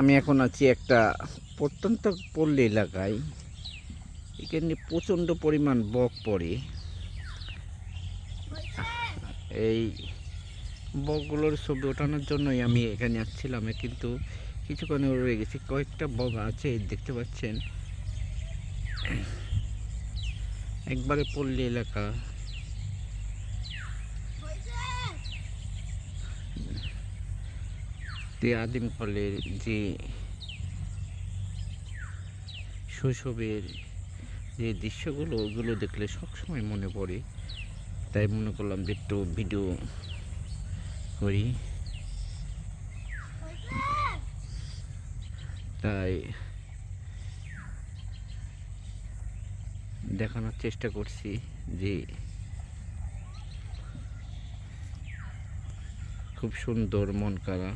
আমি এখন আছি একটা প্রত্যন্ত পল্লী এলাকায়। এখানে প্রচণ্ড পরিমাণ বক পড়ে। এই বকগুলোর ছবি ওঠানোর জন্যই আমি এখানে আসছিলাম, কিন্তু কিছুক্ষণে রয়ে গেছি। কয়েকটা বক আছে, দেখতে পাচ্ছেন। একবারে পল্লী এলাকা। যে আদিমকালের যে শৈশবের যে দৃশ্যগুলো, ওগুলো দেখলে সবসময় মনে পড়ে। তাই মনে করলাম যে একটু ভিডিও করি। তাই দেখানোর চেষ্টা করছি যে খুব সুন্দর মন কারা